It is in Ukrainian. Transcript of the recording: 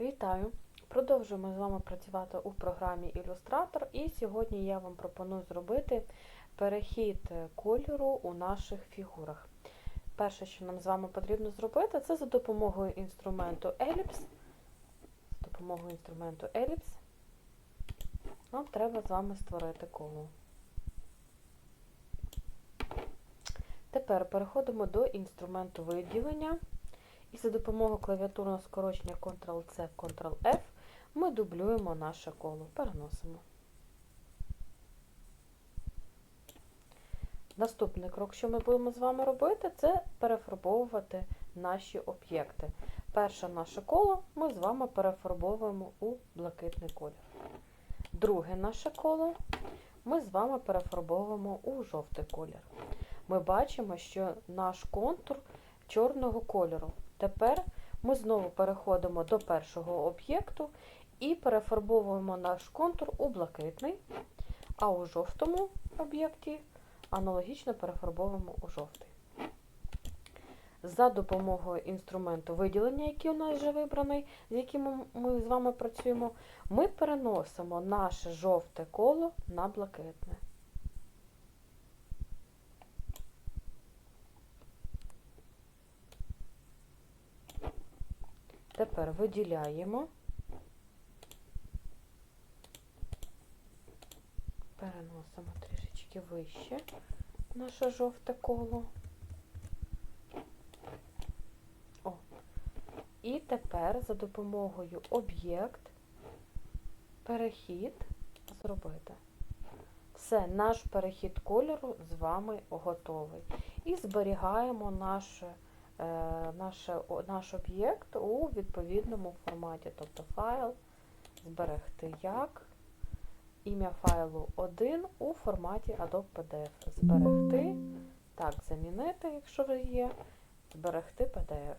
Вітаю! Продовжуємо з вами працювати у програмі Ілюстратор, і сьогодні я вам пропоную зробити перехід кольору у наших фігурах. Перше, що нам з вами потрібно зробити, це за допомогою інструменту Ellipse. За допомогою інструменту Ellipse нам треба з вами створити коло. Тепер переходимо до інструменту виділення. І за допомогою клавіатурного скорочення Ctrl-C, Ctrl-F ми дублюємо наше коло, переносимо. Наступний крок, що ми будемо з вами робити, це перефарбовувати наші об'єкти. Перше наше коло ми з вами перефарбовуємо у блакитний колір. Друге наше коло ми з вами перефарбовуємо у жовтий колір. Ми бачимо, що наш контур чорного кольору. Тепер ми знову переходимо до першого об'єкту і перефарбовуємо наш контур у блакитний, а у жовтому об'єкті аналогічно перефарбовуємо у жовтий. За допомогою інструменту виділення, який у нас вже вибраний, з яким ми з вами працюємо, ми переносимо наше жовте коло на блакитне. Тепер виділяємо, переносимо трішечки вище наше жовте коло. О. І тепер за допомогою об'єкт, перехід зробити. Все, наш перехід кольору з вами готовий. І зберігаємо наше наш, наш об'єкт у відповідному форматі, тобто файл зберегти як, ім'я файлу 1 у форматі Adobe PDF. Зберегти, так, замінити, якщо ви є, зберегти PDF.